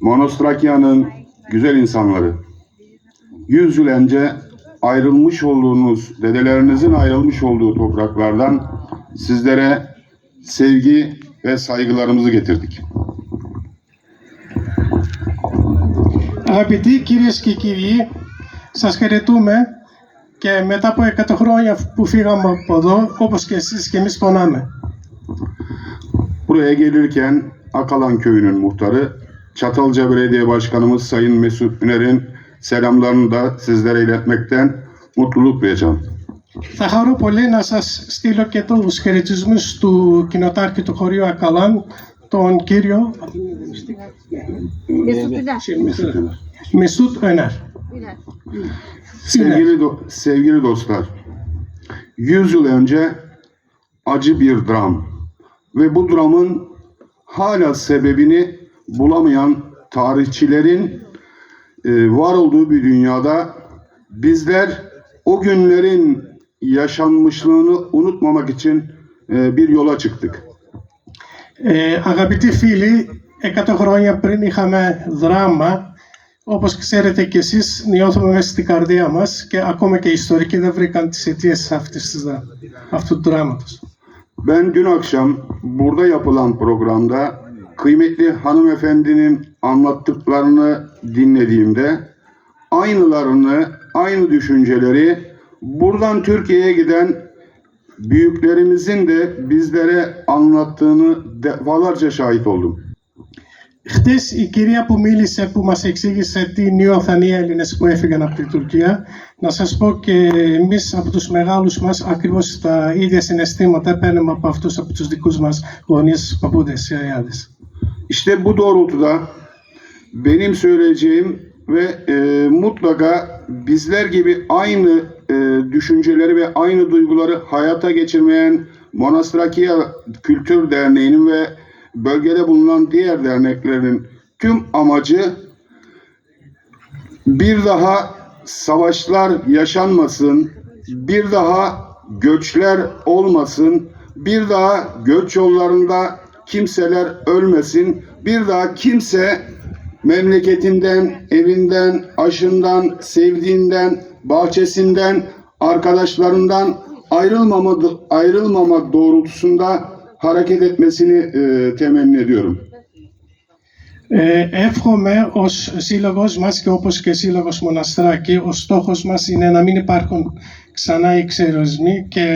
Monostrakya'nın güzel insanları. Yüz yıl önce ayrılmış olduğunuz, dedelerinizin ayrılmış olduğu topraklardan sizlere sevgi ve saygılarımızı getirdik. Αγαπητοί κυρίες και κύριοι, σας χαιρετούμε και μετά από 100 χρόνια που φύγαμε από εδώ, όπως και εσείς και εμείς πονάμε. Buraya gelirken Akalan Köyü'nün muhtarı, Çatalca Belediye Başkanımız Sayın Mesut Üner'in selamlarını da sizlere iletmekten mutluluk duyacağım. Θα χαρώ πολύ να σας στείλω και τους χαιρετισμούς του κοινοτάρχη του χωρίου Ακαλάν, τον κύριο Mesut Üner. Μισούτ Önер. Üner. Sevgili, do- sevgili dostlar, 100 yıl önce acı bir dram ve bu dramın hala sebebini bulamayan tarihçilerin e, var olduğu bir dünyada bizler o günlerin yaşanmışlığını unutmamak için e, bir yola çıktık. Ε, αγαπητοί φίλοι, 100 χρόνια πριν είχαμε δράμα, όπως ξέρετε κι εσείς, νιώθουμε μέσα στην καρδία μας και ακόμα και οι ιστορικοί δεν βρήκαν τις αιτίες αυτής της, δρα- αυτού του δράματος. Ben dün akşam burada yapılan programda kıymetli hanımefendinin anlattıklarını dinlediğimde aynılarını, aynı düşünceleri buradan Türkiye'ye giden büyüklerimizin de bizlere anlattığını defalarca şahit oldum. Χτες η κυρία που μίλησε, που μας εξήγησε τι νιώθαν οι Έλληνες που έφυγαν από την Τουρκία, να σας πω και εμείς από τους μεγάλους μας ακριβώς τα ίδια συναισθήματα παίρνουμε από αυτούς, από τους δικούς μας γονείς, παππούδες, ιαϊάδες. İşte bu doğrultuda benim söyleyeceğim ve e, mutlaka bizler gibi aynı e, düşünceleri ve aynı duyguları hayata geçirmeyen Monastrakia Kültür Derneği'nin ve bölgede bulunan diğer derneklerin tüm amacı bir daha savaşlar yaşanmasın, bir daha göçler olmasın, bir daha göç yollarında kimseler ölmesin, bir daha kimse memleketinden, evinden, aşından, sevdiğinden, bahçesinden, arkadaşlarından ayrılmamak, ayrılmamak doğrultusunda hareket etmesini e, temenni ediyorum. Ε, εύχομαι ως σύλλογος μας και όπως και σύλλογος Μοναστράκη, ο στόχος μας είναι να μην υπάρχουν ξανά οι ξεροσμοί και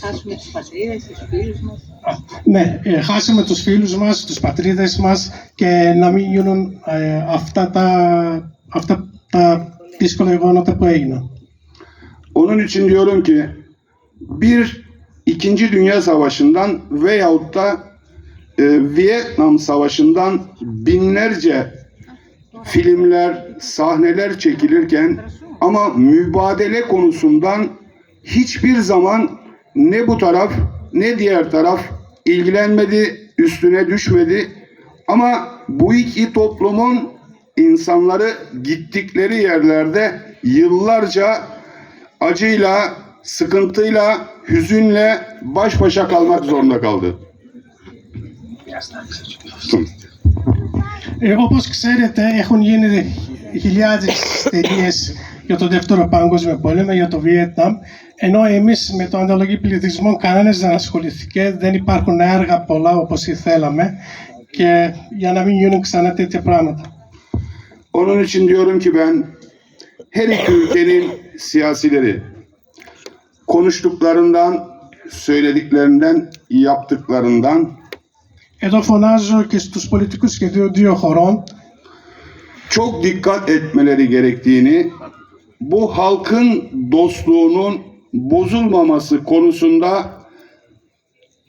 Χάσουμε τους πατρίδες, τους φίλους μας. Α, ναι, ε, χάσαμε τους φίλους μας, τους πατρίδες μας και να μην γίνουν ε, αυτά, τα, αυτά τα δύσκολα γεγονότα που έγιναν. Onun için diyorum ki bir İkinci Dünya Savaşı'ndan veyahut da e, Vietnam Savaşı'ndan binlerce filmler, sahneler çekilirken ama mübadele konusundan hiçbir zaman ne bu taraf ne diğer taraf ilgilenmedi, üstüne düşmedi. Ama bu iki toplumun insanları gittikleri yerlerde yıllarca acıyla, sıkıntıyla, hüzünle baş başa kalmak zorunda kaldı. Ε, όπως ξέρετε έχουν γίνει χιλιάδες ταινίε για τον Δεύτερο Παγκόσμιο Πόλεμο, για το Βιετνάμ, ενώ εμείς με το ανταλλαγή πληθυσμών κανένας δεν ασχοληθήκε, δεν υπάρχουν έργα πολλά όπως θέλαμε και για να μην γίνουν ξανά τέτοια πράγματα. Onun için diyorum ki ben her iki ülkenin siyasileri konuştuklarından, söylediklerinden, yaptıklarından Εδώ φωνάζω και στους πολιτικούς και δύο, δύο χωρών çok dikkat etmeleri gerektiğini, bu halkın dostluğunun bozulmaması konusunda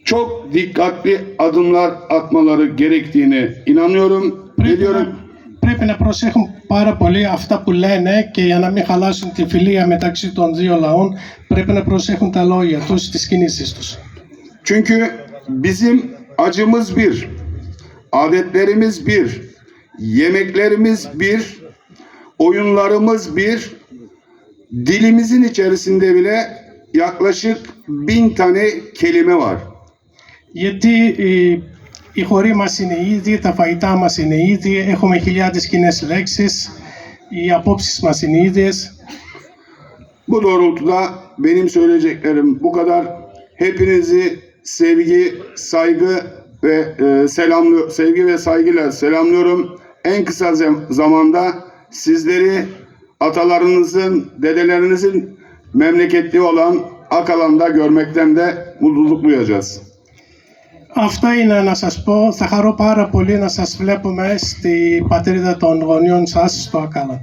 çok dikkatli adımlar atmaları gerektiğini inanıyorum. πρέπει Biliyorum. να, πρέπει να προσέχουν πάρα πολύ αυτά που λένε και για να μην χαλάσουν τη φιλία μεταξύ των δύο λαών πρέπει να προσέχουν τα λόγια τους, τις κινήσεις τους. Çünkü bizim acımız bir, adetlerimiz bir, yemeklerimiz bir, oyunlarımız bir, dilimizin içerisinde bile yaklaşık bin tane kelime var. Γιατί η, Οι χωροί μας είναι ίδιοι, τα φαγητά μας είναι ίδιοι, έχουμε χιλιάδες κοινέ λέξεις, οι απόψεις μας είναι ίδιες. Bu doğrultuda benim söyleyeceklerim bu kadar. Hepinizi sevgi, saygı ve e, selamlı sevgi ve saygıyla selamlıyorum. En kısa zam- zamanda sizleri Αυτό είναι να σας πω. Θα χαρώ πάρα πολύ να σας βλέπουμε στην πατρίδα των γονιών σας, στο Ακάλα.